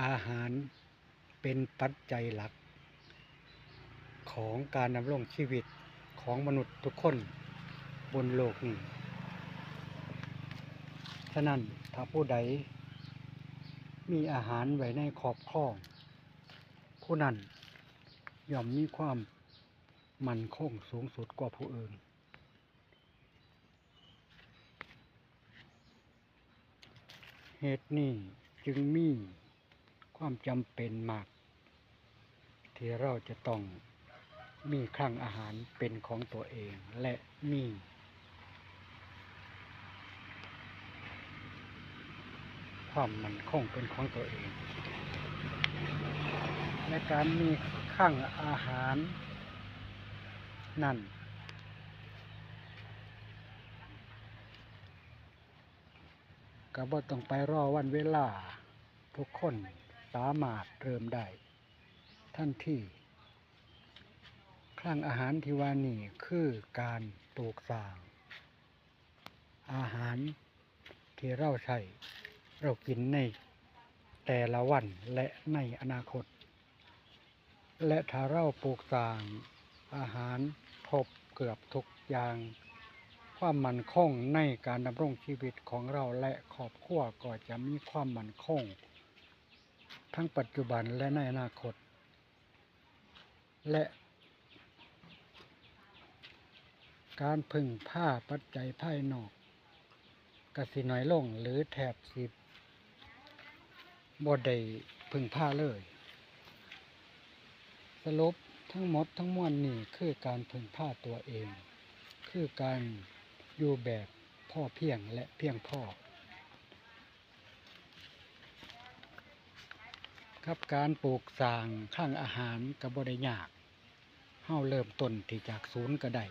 อาหารเป็นปัจจัยหลัก ของการดำรงชีวิตของมนุษย์ทุกคนบนโลกนี้ ฉะนั้นถ้าผู้ใดมีอาหารไว้ในครอบครองผู้นั้นย่อมมีความมั่นคงสูงสุดกว่าผู้อื่น เหตุนี้จึงมี ความจำเป็นมาก ที่เราจะต้องมีคลังอาหารเป็นของตัวเองและมีความมั่นคงเป็นของตัวเองและการมีคลังอาหาร นั่น ก็บ่ต้องไปรอวันเวลาทุกคน สามารถเริ่มได้ทันทีคลังอาหารที่ว่านี่คือการปลูกสร้าง อาหารที่เราใช้เรากินในแต่ละวันและในอนาคต และถ้าเราปลูกสร้างอาหารครบเกือบทุกอย่าง ความมั่นคงในการดำรงชีวิตของเราและครอบครัวก็จะมีความมั่นคง ทั้งปัจจุบันและในอนาคต และการพึ่งผ้าปัจจัยภายนอกกสิน้อยลงหรือแถบสิบ่ได้พึ่งผ้าเลย สรุปทั้งหมดทั้งมวลนี่คือการพึ่งผ้าตัวเอง คือการอยู่แบบพ่อเพียงและเพียงพ่อ ครับการปลูกสร้างข้างอาหารกับบริยากเฮาเริ่มต้นที่จากศูนย์ก็ได้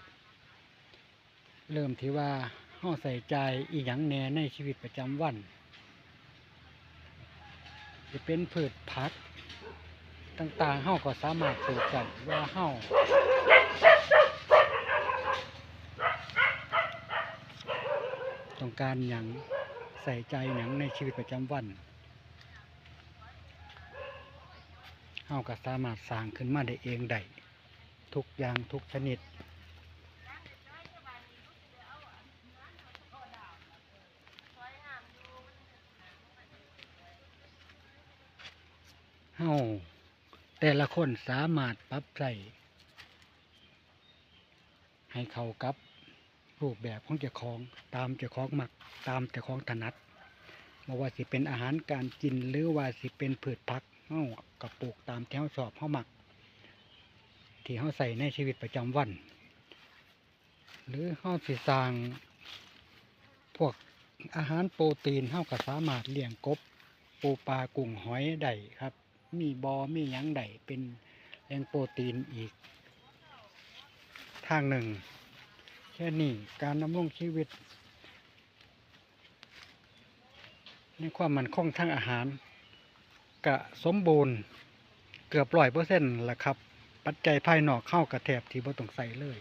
เริ่มที่ว่าเฮาใส่ใจอีหยังแหน่ในชีวิตประจำวัน จะเป็นพืชผักต่างๆเฮาก็สามารถปลูกได้ว่าเฮาต้องการหยังใส่ใจหยังในชีวิตประจำวัน เฮาก็สามารถสร้างขึ้นมาได้เองได้ทุกอย่างทุกชนิด เฮาแต่ละคนสามารถปรับใส่ให้เข้ากับรูปแบบของเจ้าของตามเจ้าของมักตามเจ้าของถนัดบ่ว่าสิเป็นอาหารการกินหรือว่าสิเป็นพืชผัก เฮาก็ปลูกตามที่เฮาชอบเฮาหมัก ที่เฮาใส่ในชีวิตประจำวัน หรือเฮาสิสร้างพวกอาหารโปรตีนเฮาก็สามารถเลี้ยงกบปูปลากุ้งหอยได้ครับ มีบอมียังได้เป็นแหล่งโปรตีนอีก ทางหนึ่ง แค่นี้การดำรงชีวิตในความมันคงทางอาหาร กะสมบูรณ์เกือบร้อยเปอร์เซ็นต์ละครับ ปัจจัยภายนอกเข้ากระแทบที่บ่ต้องใส่เลย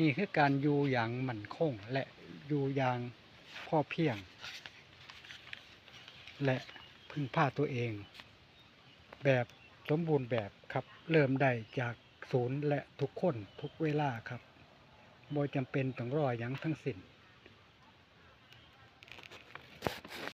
นี่คือการอยู่อย่างมั่นคงและอยู่อย่างพอเพียง และพึ่งพาตัวเอง แบบสมบูรณ์แบบครับ เริ่มได้จากศูนย์และทุกคนทุกเวลาครับบ่จำเป็นต้องรออย่างทั้งสิ้น